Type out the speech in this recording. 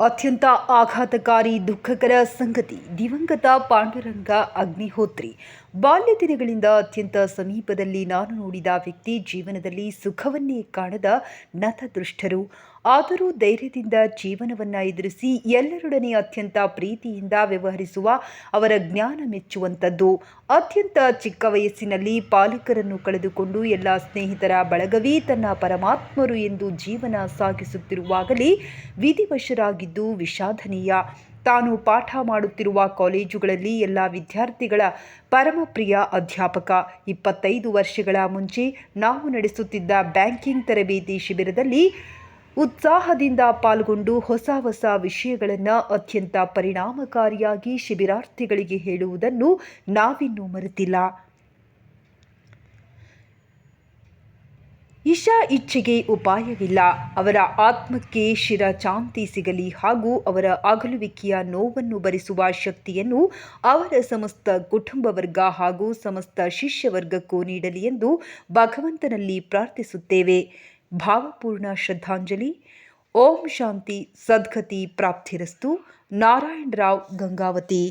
ಅತ್ಯಂತ ಆಘಾತಕಾರಿ ದುಃಖಕರ ಸಂಗತಿ. ದಿವಂಗತ ಪಾಂಡುರಂಗ ಅಗ್ನಿಹೋತ್ರಿ. ಬಾಲ್ಯ ದಿನಗಳಿಂದ ಅತ್ಯಂತ ಸಮೀಪದಲ್ಲಿ ನಾನು ನೋಡಿದ ವ್ಯಕ್ತಿ ಜೀವನದಲ್ಲಿ ಸುಖವನ್ನೇ ಕಾಣದ ನತದೃಷ್ಟರು. ಆದರೂ ಧೈರ್ಯದಿಂದ ಜೀವನವನ್ನು ಎದುರಿಸಿ ಎಲ್ಲರೊಡನೆ ಅತ್ಯಂತ ಪ್ರೀತಿಯಿಂದ ವ್ಯವಹರಿಸುವ ಅವರ ಜ್ಞಾನ ಮೆಚ್ಚುವಂಥದ್ದು. ಅತ್ಯಂತ ಚಿಕ್ಕ ವಯಸ್ಸಿನಲ್ಲಿ ಪಾಲಕರನ್ನು ಕಳೆದುಕೊಂಡು ಎಲ್ಲ ಸ್ನೇಹಿತರ ಬಳಗವೇ ತನ್ನ ಪರಮಾತ್ಮರು ಎಂದು ಜೀವನ ಸಾಗಿಸುತ್ತಿರುವಾಗಲೇ ವಿಧಿವಶರಾಗಿದ್ದು ವಿಷಾದನೀಯ. ತಾನು ಪಾಠ ಮಾಡುತ್ತಿರುವ ಕಾಲೇಜುಗಳಲ್ಲಿ ಎಲ್ಲ ವಿದ್ಯಾರ್ಥಿಗಳ ಪರಮಪ್ರಿಯ ಅಧ್ಯಾಪಕ. ಇಪ್ಪತ್ತೈದು ವರ್ಷಗಳ ಮುಂಚೆ ನಾವು ನಡೆಸುತ್ತಿದ್ದ ಬ್ಯಾಂಕಿಂಗ್ ತರಬೇತಿ ಶಿಬಿರದಲ್ಲಿ ಉತ್ಸಾಹದಿಂದ ಪಾಲ್ಗೊಂಡು ಹೊಸ ಹೊಸ ವಿಷಯಗಳನ್ನು ಅತ್ಯಂತ ಪರಿಣಾಮಕಾರಿಯಾಗಿ ಶಿಬಿರಾರ್ಥಿಗಳಿಗೆ ಹೇಳುವುದನ್ನು ನಾವಿನ್ನೂ ಮರೆತಿಲ್ಲ. ಇಶಾ ಇಚ್ಛೆಗೆ ಉಪಾಯವಿಲ್ಲ. ಅವರ ಆತ್ಮಕ್ಕೆ ಶಿರಚಾಂತಿ ಸಿಗಲಿ ಹಾಗೂ ಅವರ ಅಗಲುವಿಕೆಯ ನೋವನ್ನು ಭರಿಸುವ ಶಕ್ತಿಯನ್ನು ಅವರ ಸಮಸ್ತ ಕುಟುಂಬ ವರ್ಗ ಹಾಗೂ ಸಮಸ್ತ ಶಿಷ್ಯ ವರ್ಗಕ್ಕೂ ನೀಡಲಿ ಎಂದು ಭಗವಂತನಲ್ಲಿ ಪ್ರಾರ್ಥಿಸುತ್ತೇವೆ. ಭಾವಪೂರ್ಣ ಶ್ರದ್ಧಾಂಜಲಿ. ಓಂ ಶಾಂತಿ ಸದ್ಗತಿ ಪ್ರಾಪ್ತಿರಸ್ತು. ನಾರಾಯಣರಾವ್ ಗಂಗಾವತಿ.